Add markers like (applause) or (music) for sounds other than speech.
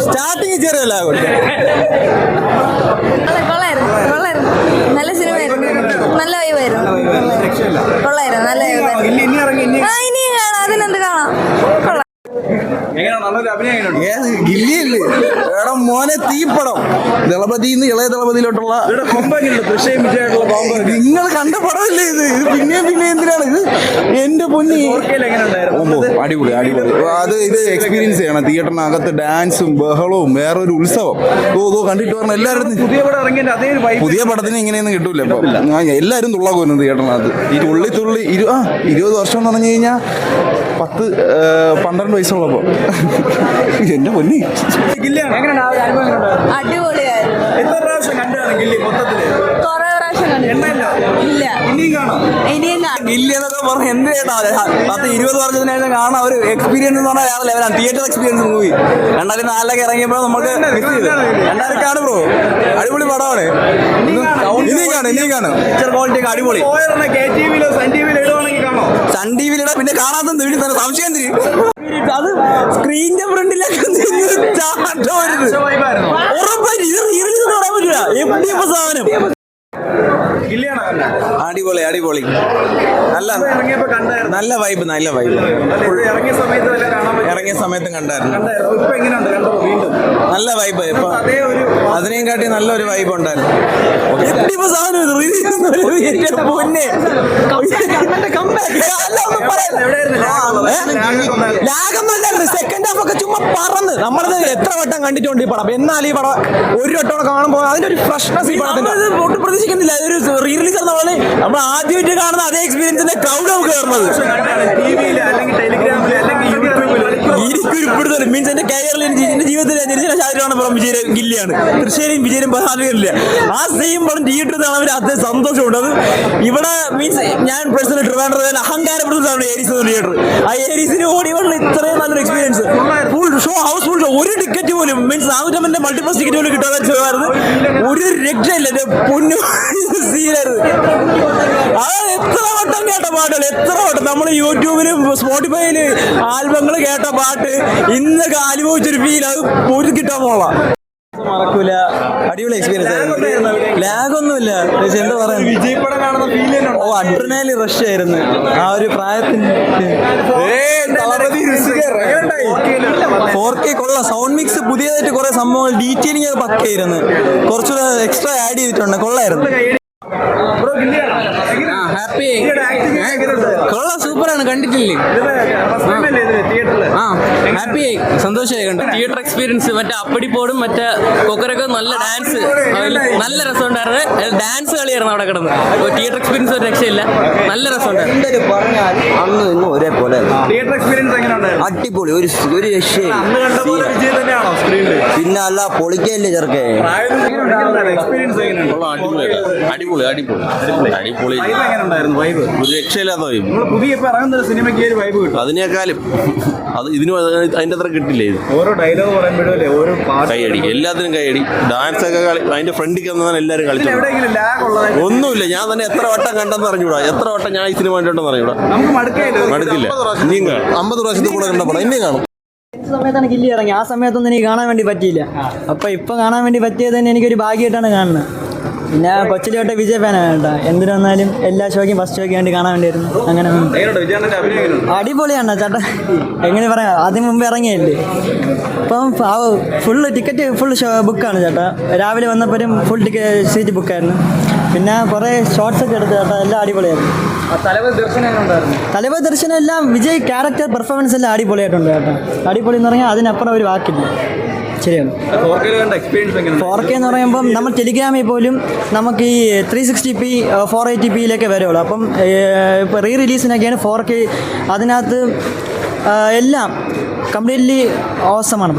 Starting ചെറിയ ലാഗുണ്ട് നല്ല സിനിമയായിരുന്നു നല്ല വൈവായിരുന്നു കൊള്ളായിരുന്നു നല്ല വൈവായിരുന്നു ആ ഇനിയും കാണാം അതിനെന്ത് കാണാം കൊള്ളാം ഏത് ഗില്ലിയല്ലേ എടാ മോനെ തീപ്പടം. നിന്ന് ഇളയ ദളപതിയിലോട്ടുള്ള നിങ്ങൾ കണ്ട പടമല്ലേ ഇത്? ഇത് പിന്നെയും പിന്നെ എന്തിനാണ്? ഇത് എന്റെ പൊന്നി. അടിപൊളി അടിപൊളി. അത് ഇത് എക്സ്പീരിയൻസ് ചെയ്യണം. തിയേറ്ററിനകത്ത് ഡാൻസും ബഹളവും വേറൊരു ഉത്സവം. ഓ ഓ കണ്ടിട്ട് പറഞ്ഞ എല്ലാവരും പുതിയ പടത്തിന് ഇങ്ങനെയൊന്നും കിട്ടൂല ഇപ്പൊ. എല്ലാവരും തുള്ളാൻ പോകുന്നു തിയേറ്ററിനകത്ത്. ഈ തുള്ളി തുള്ളി ഇരു ആ ഇരുപത് വർഷം എന്ന് പറഞ്ഞു കഴിഞ്ഞാൽ പത്ത് പന്ത്രണ്ട് വയസ്സുള്ളപ്പോ. എന്റെ പൊന്നി. ഗില്ലിയാണ്. എങ്ങനെയുണ്ട്? ആ ഒരു അനുഭവം എങ്ങനെയുണ്ട്? അടിപൊളിയായിരുന്നു. എത്ര പ്രാവശ്യം കണ്ടതാണ് ഗില്ലി മൊത്തത്തിൽ? കൊറേ പ്രാവശ്യം കണ്ടിട്ടുണ്ട് ഇല്ല. ഇനിയും കാണാം. ഇനിയും കാണാം. ഗില്ലി എന്നൊക്കെ പറഞ്ഞ എന്ത് ചേട്ടാ പത്ത് ഇരുപത് വർഷത്തിന് ശേഷം കാണാൻ ഒരു എക്സ്പീരിയൻസ് എന്ന് പറഞ്ഞാൽ വേറെ ലെവലാണ് തിയേറ്റർ എക്സ്പീരിയൻസ് മൂവി രണ്ടായിരത്തി നാലിലൊക്കെ ഇറങ്ങിയപ്പോൾ നമുക്ക് രണ്ടായിരത്തി ബ്രോ അടിപൊളി പടമാണ്. ഇനിയും കാണും ഇനിയും കാണും പിക്ചർ ക്വാളിറ്റി ഒക്കെ അടിപൊളി. സൺ ടി വിയിലിടാ പിന്നെ കാണാത്ത വീട്ടിൽ തന്നെ സംശയം അത് സ്ക്രീനിന്റെ ഫ്രണ്ടിലൊക്കെ സാധനം? അടിപൊളി അടിപൊളി. നല്ല നല്ല വൈബ് നല്ല വൈബ് ഇറങ്ങിയ സമയത്ത് ഇറങ്ങിയ സമയത്തും കണ്ടായിരുന്നു. കണ്ടായിരുന്നു. ഇപ്പൊ എങ്ങനെയുണ്ട്? കണ്ടോ? വീണ്ടും. നല്ല വൈബ് ഇപ്പൊ അതിനെയും കാട്ടി നല്ലൊരു വൈബ് ഉണ്ടായിരുന്നു. സെക്കൻഡ് ഹാഫ് ഒക്കെ ചുമ്മാ പറന്ന്. നമ്മളത് എത്ര വട്ടം കണ്ടിട്ടുണ്ട് ഈ പടം. എന്നാൽ ഈ പടം ഒരു വട്ടം കാണുമ്പോൾ അതിന്റെ ഒരു ഫ്രഷ്നസ് ഈ പടത്തിന്റെ ഒട്ടും പ്രതീക്ഷിക്കുന്നില്ല. അതൊരു റീ റിലീസ് നമ്മൾ ആദ്യമായിട്ട് കാണുന്ന അതേ എക്സ്പീരിയൻസിന്റെ ക്രൗഡ് നമുക്ക് കയറുന്നത് ടി വിയിൽ അല്ലെങ്കിൽ മീൻസ് എന്റെ കരിയറിൽ എന്റെ ജീവിതത്തിൽ നിരഞ്ജന ശാരീരമാണ് പടം വിജയ ഗില്ലിയാണ്. തൃശ്ശേരിയും വിജയനും പ്രധാനമില്ല ആ സെയിം പടം തിയേറ്ററിൽ കാണാൻ അത് സന്തോഷമുണ്ട്. അത് ഇവിടെ മീൻസ് ഞാൻ പേഴ്സണൽ ട്രിവാൻഡ്രം അഹങ്കാരപ്പെടുന്നതാണ് ഏരീസ് തിയേറ്റർ ആ ഏരീസിന് ഓടി വന്ന ഇത്രയും നല്ലൊരു experience full show house full show ഒരു ടിക്കറ്റ് പോലും മീൻസ് നാനൂറ്റമ്പതിന്റെ മൾട്ടിപ്ലസ് ടിക്കറ്റ് പോലും കിട്ടാതെ ഒരു രക്ഷയില്ല. എന്റെ പൊന്നു (laughs) സീനായിരുന്നു നമ്മൾ യൂട്യൂബിലും സ്പോട്ടിഫൈയിൽ ആൽബങ്ങൾ കേട്ട പാട്ട് ഇന്നൊക്കെ അനുഭവിച്ചൊരു ഫീൽ അത് ഒരു കിട്ടാൻ പോകാം മറക്കൂല. അടിപൊളി എക്സ്പീരിയൻസ് ലാഗൊന്നുമില്ല ലാഗ് എന്താ പറയാ? വിജയ് പടം കാണുന്ന ഫീൽ ഓ അഡ്രനാലി റഷ് ആയിരുന്നു. ആ ഒരു പ്രായത്തിന് ഫോർ കെ കൊള്ളാം. സൗണ്ട് മിക്സ് പുതിയതായിട്ട് കുറെ സംഭവങ്ങൾ ഡീറ്റെയിലിംഗ് ഒക്കെ പക്കയായിരുന്നു. കുറച്ചുകൂടെ എക്സ്ട്രാ ആഡ് ചെയ്തിട്ടുണ്ട്. കൊള്ളായിരുന്നു. ബ്രോ ഗില്ലിയാണോ ഹാപ്പി ആക്ടിങ് എങ്ങനെയുണ്ട് കൊള്ളാം സൂപ്പറാണ് കണ്ടിട്ടില്ലേ ഫസ്റ്റ് ടൈം അല്ലേ ഇതിൽ തിയേറ്ററിൽ ആ ഹാപ്പി ആയി സന്തോഷമായി കണ്ടു. തിയേറ്റർ എക്സ്പീരിയൻസ് മറ്റേ അപ്പടിപ്പോടും മറ്റേ കൊക്കരൊക്കെ നല്ല ഡാൻസ് നല്ല രസമുണ്ടായിരുന്നു. ഡാൻസ് കളിയായിരുന്നു അവിടെ കിടന്ന്. തിയേറ്റർ എക്സ്പീരിയൻസ് ഒരു രക്ഷയില്ല. നല്ല രസമുണ്ടായിരുന്നു. പറഞ്ഞാൽ അന്ന് ഇന്ന് ഒരേപോലെ തിയേറ്റർ എക്സ്പീരിയൻസ് അടിപൊളി. ഒരു ഒരു രക്ഷയില്ല. പിന്നെ അല്ല പൊളിക്കല്ലേ ചെറുക്കേ? അടിപൊളി അടിപൊളി. അടിപൊളി. ഒരു രക്ഷയില്ലാത്ത വൈബ് പുതിയ സിനിമയ്ക്ക് ഒരു വൈബ് കിട്ടും. അതിനേക്കാളും. അത് ഇതിനും അത് അതിന്റെ അത്ര കിട്ടില്ലേ ഇത്? ഓരോ ഡയലോഗ് പറയുമ്പോഴല്ലേ ഓരോ പാട്ട് കൈയടി. എല്ലാത്തിനും കൈയടി. ഡാൻസ് ഒക്കെ കളി അതിന്റെ ഫ്രണ്ടിൽ വന്നാൽ എല്ലാവരും കളിച്ചു ഒന്നുമില്ല ഞാൻ തന്നെ എത്ര വട്ടം കണ്ടെന്ന് അറിഞ്ഞൂടാ. എത്ര വട്ടം ഞാൻ ഈ സിനിമ കണ്ടിട്ടുണ്ടെന്ന് അറിഞ്ഞൂടാ. നമുക്ക് മടുക്കില്ല. ഇനിയും കാണും. അമ്പത് പ്രാവശ്യത്തിൽ കൂടെ കണ്ടപ്പോൾ ഇനിയും കാണും. സമയത്താണ് ഗില്ലി ഇറങ്ങി ആ സമയത്തൊന്നും എനിക്ക് കാണാൻ വേണ്ടി പറ്റിയില്ല. അപ്പൊ ഇപ്പൊ കാണാൻ വേണ്ടി പറ്റിയത് തന്നെ എനിക്കൊരു ഭാഗ്യമായിട്ടാണ് കാണുന്നത്. പിന്നെ കൊച്ചിലെ തൊട്ട് വിജയ ഫാനാണ് കേട്ടോ എന്തിനു വന്നാലും എല്ലാ ഷോയ്ക്കും ഫസ്റ്റ് ഷോയ്ക്ക് വേണ്ടി കാണാൻ വേണ്ടിയായിരുന്നു അങ്ങനെ അടിപൊളിയാണ് ചേട്ടാ. എങ്ങനെ പറയാം ആദ്യം മുമ്പ് ഇറങ്ങിയല്ലേ? ഇപ്പം ഫുള്ള് ടിക്കറ്റ് ഫുൾ ബുക്കാണ് ചേട്ടാ. രാവിലെ വന്നപ്പോഴും ഫുൾ ടിക്കറ്റ് സീറ്റ് ബുക്കായിരുന്നു പിന്നെ കുറേ ഷോർട്സ് ഒക്കെ എടുത്ത് ചേട്ടാ എല്ലാം അടിപൊളിയായിരുന്നു. തലവ ദർശനം എല്ലാം വിജയ് ക്യാരക്ടർ പെർഫോമൻസ് എല്ലാം അടിപൊളിയായിട്ടുണ്ട് ചേട്ടാ. അടിപൊളി എന്ന് പറഞ്ഞാൽ അതിനപ്പുറം ഒരു വാക്കില്ല. ശരിയാണ്. ഫോർ കെ എന്ന് പറയുമ്പം നമ്മൾ ടെലിഗ്രാമിൽ പോലും നമുക്ക് ഈ three sixty P four eighty പിയിലൊക്കെ വരുള്ളൂ. അപ്പം ഇപ്പോൾ റീ റിലീസിനൊക്കെയാണ് ഫോർ കെ അതിനകത്ത് എല്ലാം കംപ്ലീറ്റ്ലി ഓസമാണ്